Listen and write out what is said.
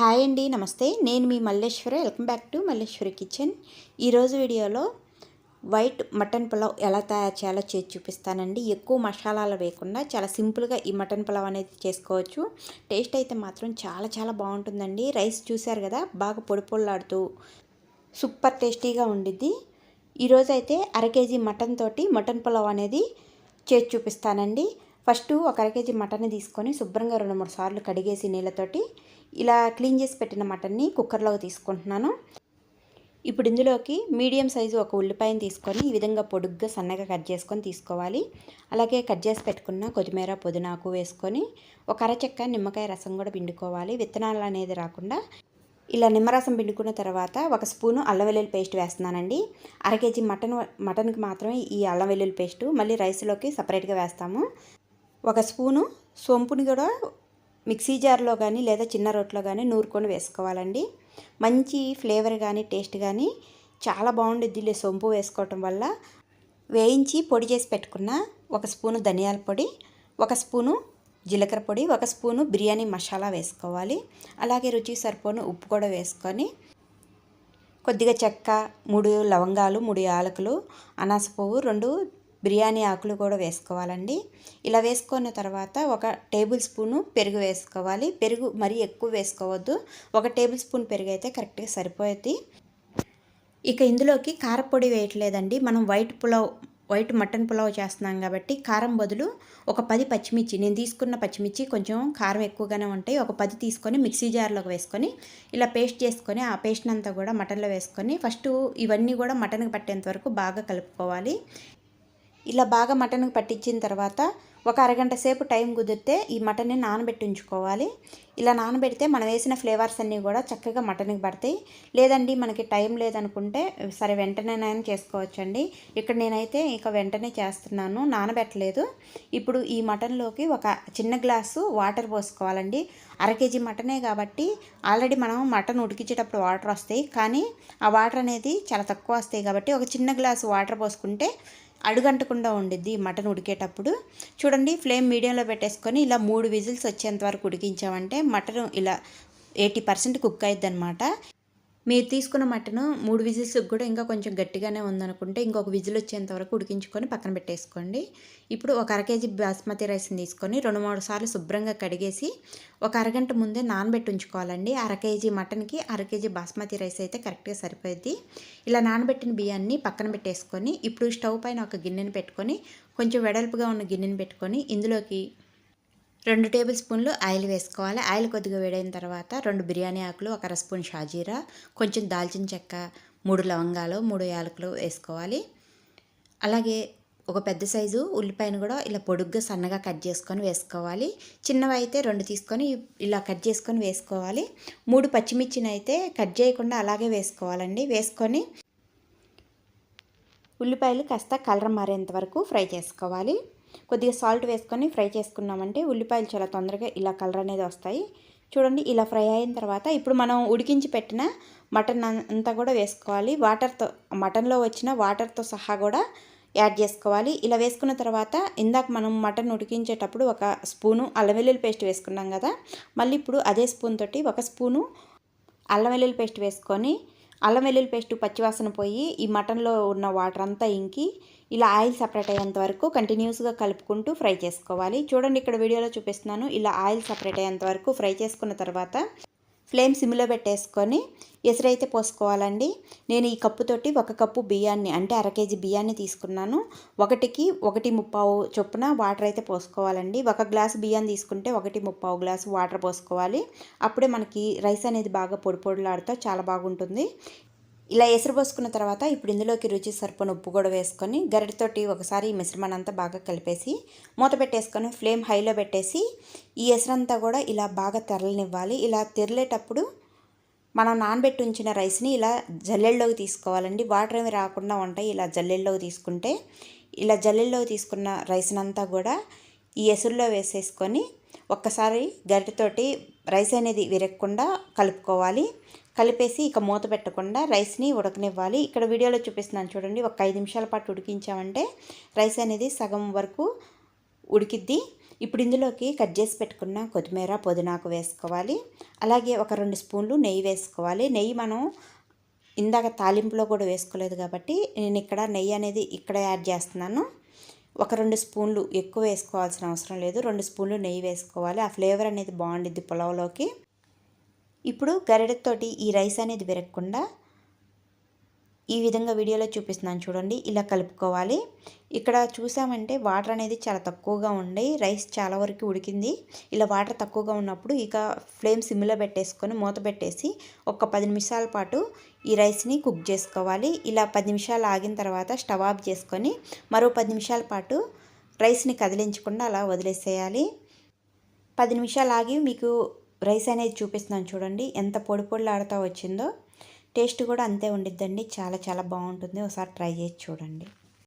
Hi అండి నమస్తే. నేను మీ Malleswari. Welcome back to Malleswari kitchen. ఈరోజు వీడియోలో వైట్ మటన్ పులావ్ ఎలా తయారు చేయాలో చేసి చూపిస్తానండి. ఎక్కువ మసాలాలు వేయకుండా చాలా సింపుల్గా ఈ మటన్ పులావ్ అనేది చేసుకోవచ్చు. టేస్ట్ అయితే మాత్రం చాలా చాలా బాగుంటుందండి. రైస్ చూశారు కదా బాగా పొడి పొడిలాడుతూ సూపర్ టేస్టీగా ఉండిద్ది. ఈరోజు అయితే అర కేజీ మటన్ తోటి మటన్ పులావ్ అనేది చేసి చూపిస్తానండి. ఫస్ట్ ఒక అర కేజీ మటన్ తీసుకొని శుభ్రంగా రెండు మూడు సార్లు కడిగేసి నీళ్ళతోటి ఇలా క్లీన్ చేసి పెట్టిన మటన్ని కుక్కర్లోకి తీసుకుంటున్నాను. ఇప్పుడు ఇందులోకి మీడియం సైజు ఒక ఉల్లిపాయను తీసుకొని ఈ విధంగా పొడుగ్గా సన్నగా కట్ చేసుకొని తీసుకోవాలి. అలాగే కట్ చేసి పెట్టుకున్న కొత్తిమీర పుదీనాకు వేసుకొని ఒక అరచెక్క నిమ్మకాయ రసం కూడా పిండుకోవాలి. విత్తనాలు అనేది రాకుండా ఇలా నిమ్మరసం పిండుకున్న తర్వాత ఒక స్పూను అల్లం వెల్లుల్లి పేస్ట్ వేస్తున్నానండి. అర కేజీ మటన్ మటన్కి మాత్రమే ఈ అల్లం వెల్లుల్లి పేస్టు మళ్ళీ రైస్లోకి సపరేట్గా వేస్తాము. ఒక స్పూను సొంపుని కూడా మిక్సీ జార్లో కానీ లేదా చిన్న రోట్లో కానీ నూరుకొని వేసుకోవాలండి. మంచి ఫ్లేవర్ కానీ టేస్ట్ కానీ చాలా బాగుండిద్ది సొంపు వేసుకోవటం వల్ల. వేయించి పొడి చేసి పెట్టుకున్న ఒక స్పూను ధనియాల పొడి ఒక స్పూను జీలకర్ర పొడి ఒక స్పూను బిర్యానీ మసాలా వేసుకోవాలి. అలాగే రుచి సరిపోను ఉప్పు కూడా వేసుకొని కొద్దిగా చెక్క మూడు లవంగాలు మూడు యాలకులు అనాస పువ్వు రెండు బిర్యానీ ఆకులు కూడా వేసుకోవాలండి. ఇలా వేసుకున్న తర్వాత ఒక టేబుల్ స్పూను పెరుగు వేసుకోవాలి. పెరుగు మరీ ఎక్కువ వేసుకోవద్దు. ఒక టేబుల్ స్పూన్ పెరుగు అయితే కరెక్ట్గా సరిపోయేది ఇక ఇందులోకి కారపొడి వేయట్లేదండి. మనం white pulao white mutton pulao చేస్తున్నాం కాబట్టి కారం బదులు ఒక పది పచ్చిమిర్చి నేను తీసుకున్న పచ్చిమిర్చి కొంచెం కారం ఎక్కువగానే ఉంటాయి. ఒక పది తీసుకొని మిక్సీ జార్లోకి వేసుకొని ఇలా పేస్ట్ చేసుకొని ఆ పేస్ట్ అంతా కూడా మటన్లో వేసుకొని ఫస్ట్ ఇవన్నీ కూడా మటన్కి పట్టేంత వరకు బాగా కలుపుకోవాలి. ఇలా బాగా మటన్కి పట్టించిన తర్వాత ఒక అరగంట సేపు టైం కుదిరితే ఈ మటన్ని నానబెట్టి ఉంచుకోవాలి. ఇలా నానబెడితే మనం వేసిన ఫ్లేవర్స్ అన్నీ కూడా చక్కగా మటన్కి పడతాయి. లేదండి మనకి టైం లేదనుకుంటే సరే వెంటనేనైనా చేసుకోవచ్చండి. ఇక్కడ నేనైతే ఇక వెంటనే చేస్తున్నాను నానబెట్టలేదు. ఇప్పుడు ఈ మటన్లోకి ఒక చిన్న గ్లాసు వాటర్ పోసుకోవాలండి. అర కేజీ మటనే కాబట్టి ఆల్రెడీ మనం మటన్ ఉడికించేటప్పుడు వాటర్ వస్తాయి. కానీ ఆ వాటర్ అనేది చాలా తక్కువ వస్తాయి కాబట్టి ఒక చిన్న గ్లాసు వాటర్ పోసుకుంటే అడుగంటకుండా ఉండిద్ది మటన్ ఉడికేటప్పుడు. చూడండి ఫ్లేమ్ మీడియంలో పెట్టేసుకొని ఇలా మూడు విజిల్స్ వచ్చేంత వరకు ఉడికించామంటే మటన్ ఇలా ఎయిటీ పర్సెంట్ కుక్ అయ్యిద్ది అనమాట మీరు తీసుకున్న మటన్ మూడు విజిల్స్కి కూడా ఇంకా కొంచెం గట్టిగానే ఉందనుకుంటే ఇంకొక విజిల్ వచ్చేంత వరకు ఉడికించుకొని పక్కన పెట్టేసుకోండి. ఇప్పుడు ఒక అర కేజీ బాస్మతి రైస్ని తీసుకొని రెండు మూడు సార్లు శుభ్రంగా కడిగేసి ఒక అరగంట ముందే నానబెట్టి ఉంచుకోవాలండి. అర కేజీ మటన్కి అర కేజీ బాస్మతి రైస్ అయితే కరెక్ట్గా సరిపోద్ది ఇలా నానబెట్టిన బియ్యాన్ని పక్కన పెట్టేసుకొని ఇప్పుడు స్టవ్ పైన ఒక గిన్నెని పెట్టుకొని కొంచెం వెడల్పుగా ఉన్న గిన్నెని పెట్టుకొని ఇందులోకి రెండు టేబుల్ స్పూన్లు ఆయిల్ వేసుకోవాలి. ఆయిల్ కొద్దిగా వేడైన తర్వాత రెండు బిర్యానీ ఆకులు ఒక అర స్పూన్ షాజీరా కొంచెం దాల్చిన చెక్క మూడు లవంగాలు మూడు యాలకులు వేసుకోవాలి. అలాగే ఒక పెద్ద సైజు ఉల్లిపాయను కూడా ఇలా పొడుగ్గా సన్నగా కట్ చేసుకొని వేసుకోవాలి. చిన్నవి అయితే రెండు తీసుకొని ఇలా కట్ చేసుకొని వేసుకోవాలి. మూడు పచ్చిమిర్చిని అయితే కట్ చేయకుండా అలాగే వేసుకోవాలండి. వేసుకొని ఉల్లిపాయలు కాస్త కలర్ మారేంత వరకు ఫ్రై చేసుకోవాలి. కొద్దిగా సాల్ట్ వేసుకొని ఫ్రై చేసుకున్నామంటే ఉల్లిపాయలు చాలా తొందరగా ఇలా కలర్ అనేది వస్తాయి. చూడండి ఇలా ఫ్రై అయిన తర్వాత ఇప్పుడు మనం ఉడికించి పెట్టిన మటన్ అంతా కూడా వేసుకోవాలి. వాటర్తో మటన్లో వచ్చిన వాటర్తో సహా కూడా యాడ్ చేసుకోవాలి. ఇలా వేసుకున్న తర్వాత ఇందాక మనం మటన్ ఉడికించేటప్పుడు ఒక స్పూను అల్లం వెల్లుల్లి పేస్ట్ వేసుకున్నాం కదా మళ్ళీ ఇప్పుడు అదే స్పూన్ తోటి ఒక స్పూను అల్లం వెల్లుల్లి పేస్ట్ వేసుకొని అల్లం వెల్లుల్లి పేస్ట్ పచ్చివాసన పోయి ఈ మటన్లో ఉన్న వాటర్ అంతా ఇంకి ఇలా ఆయిల్ సపరేట్ అయ్యేంత వరకు కంటిన్యూస్గా కలుపుకుంటూ ఫ్రై చేసుకోవాలి. చూడండి ఇక్కడ వీడియోలో చూపిస్తున్నాను. ఇలా ఆయిల్ సపరేట్ అయ్యేంత వరకు ఫ్రై చేసుకున్న తర్వాత ఫ్లేమ్ సిమ్లో పెట్టేసుకొని ఎసురైతే పోసుకోవాలండి. నేను ఈ కప్పుతోటి ఒక కప్పు బియ్యాన్ని అంటే అర కేజీ బియ్యాన్ని తీసుకున్నాను. ఒకటికి ఒకటి ముప్పావు చొప్పున వాటర్ అయితే పోసుకోవాలండి. ఒక గ్లాస్ బియ్యాన్ని తీసుకుంటే ఒకటి ముప్పావు గ్లాసు వాటర్ పోసుకోవాలి. అప్పుడే మనకి రైస్ అనేది బాగా పొడి పొడిలాడుతూ చాలా బాగుంటుంది. ఇలా ఎసురు పోసుకున్న తర్వాత ఇప్పుడు ఇందులోకి రుచి సరిపోయిన ఉప్పు కూడా వేసుకొని గరిటతోటి ఒకసారి ఈ మిశ్రమాన్ని అంతా బాగా కలిపేసి మూత పెట్టేసుకొని ఫ్లేమ్ హైలో పెట్టేసి ఈ ఎసరంతా కూడా ఇలా బాగా తెరలనివ్వాలి. ఇలా తెరలేటప్పుడు మనం నానబెట్టి ఉంచిన రైస్ని ఇలా జల్లెల్లోకి తీసుకోవాలండి. వాటర్ ఏమి రాకుండా ఉంటాయి. ఇలా జల్లెల్లోకి తీసుకుంటే ఇలా జల్లెల్లోకి తీసుకున్న రైస్నంతా కూడా ఈ ఎసురులో వేసేసుకొని ఒక్కసారి గరిటతోటి రైస్ అనేది విరగకుండా కలుపుకోవాలి. కలిపేసి ఇక మూత పెట్టకుండా రైస్ని ఉడకనివ్వాలి. ఇక్కడ వీడియోలో చూపిస్తున్నాను చూడండి ఒక ఐదు నిమిషాల పాటు ఉడికించామంటే రైస్ అనేది సగం వరకు ఉడికిద్ది. ఇప్పుడు ఇందులోకి కట్ చేసి పెట్టుకున్న కొత్తిమీర పుదీనాకు వేసుకోవాలి. అలాగే ఒక రెండు స్పూన్లు నెయ్యి వేసుకోవాలి. నెయ్యి మనం ఇందాక తాలింపులో కూడా వేసుకోలేదు కాబట్టి నేను ఇక్కడ నెయ్యి అనేది ఇక్కడ యాడ్ చేస్తున్నాను. ఒక రెండు స్పూన్లు ఎక్కువ వేసుకోవాల్సిన అవసరం లేదు. రెండు స్పూన్లు నెయ్యి వేసుకోవాలి. ఆ ఫ్లేవర్ అనేది బాగుండిద్ది పులావ్లోకి. ఇప్పుడు గరిడతోటి ఈ రైస్ అనేది విరగకుండా ఈ విధంగా వీడియోలో చూపిస్తున్నాను చూడండి ఇలా కలుపుకోవాలి. ఇక్కడ చూసామంటే వాటర్ అనేది చాలా తక్కువగా ఉండే రైస్ చాలా వరకు ఉడికింది. ఇలా వాటర్ తక్కువగా ఉన్నప్పుడు ఇక ఫ్లేమ్ సిమ్లో పెట్టేసుకొని మూత పెట్టేసి ఒక పది నిమిషాల పాటు ఈ రైస్ని కుక్ చేసుకోవాలి. ఇలా పది నిమిషాలు ఆగిన తర్వాత స్టవ్ ఆఫ్ చేసుకొని మరో పది నిమిషాల పాటు రైస్ని కదిలించకుండా అలా వదిలేసేయాలి. పది నిమిషాలు ఆగి మీకు రైస్ అనేది చూపిస్తున్నాను చూడండి. ఎంత పొడి పొడిలాడుతూ వచ్చిందో టేస్ట్ కూడా అంతే ఉండిద్దండి. చాలా చాలా బాగుంటుంది. ఒకసారి ట్రై చేసి చూడండి.